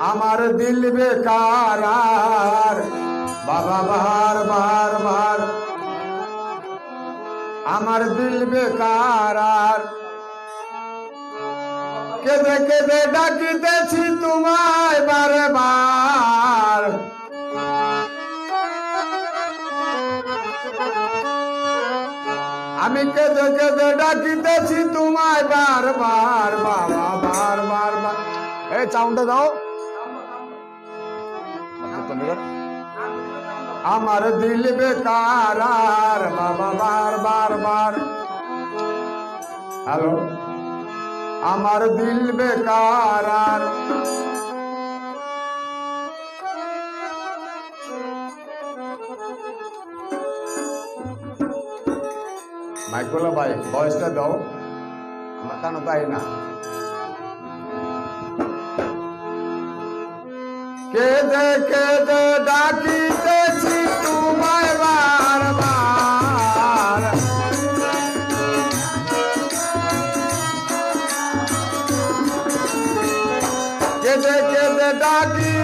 আমার দিল বেকার বাবা বার বার বার আমার দিল বেকার কেঁদে কেঁদে ডাকিতেছি তোমায় বারে বার আমি কেঁদে কেঁদে ডাকিতেছি তোমায় বার বার বাবা বার বার বার এই চাউন্ডটা দাও। আমার দিল বেকার আর বাবা বার বার বার। হ্যালো? আমার দিল বেকার আর মাইকোলা ভাই ভয়েসটা দাও। আমার কানো তাই না। কেঁদে কেঁদে ডাকিতেছি তোমায় বার বার কেঁদে কেঁদে ডাকিতেছি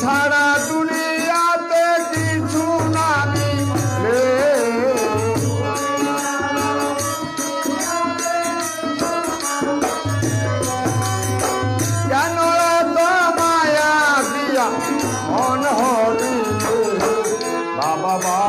ছাড়া দুনিয়াতে কিছু নামি কেন মায়া দিয়া মন হরি বাবা।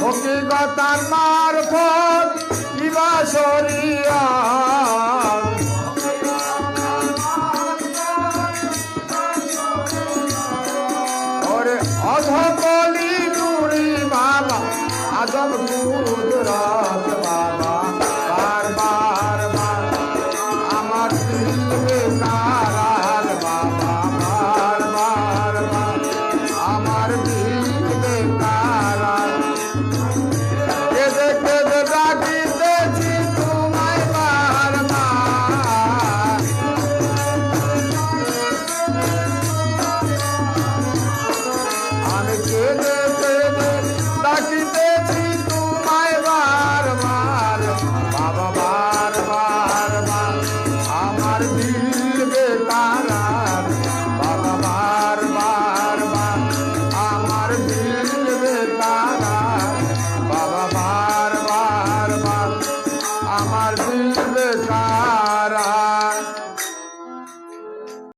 হকিকতার মারফত অধকলি নুড়ি বাবা আদম পুত্র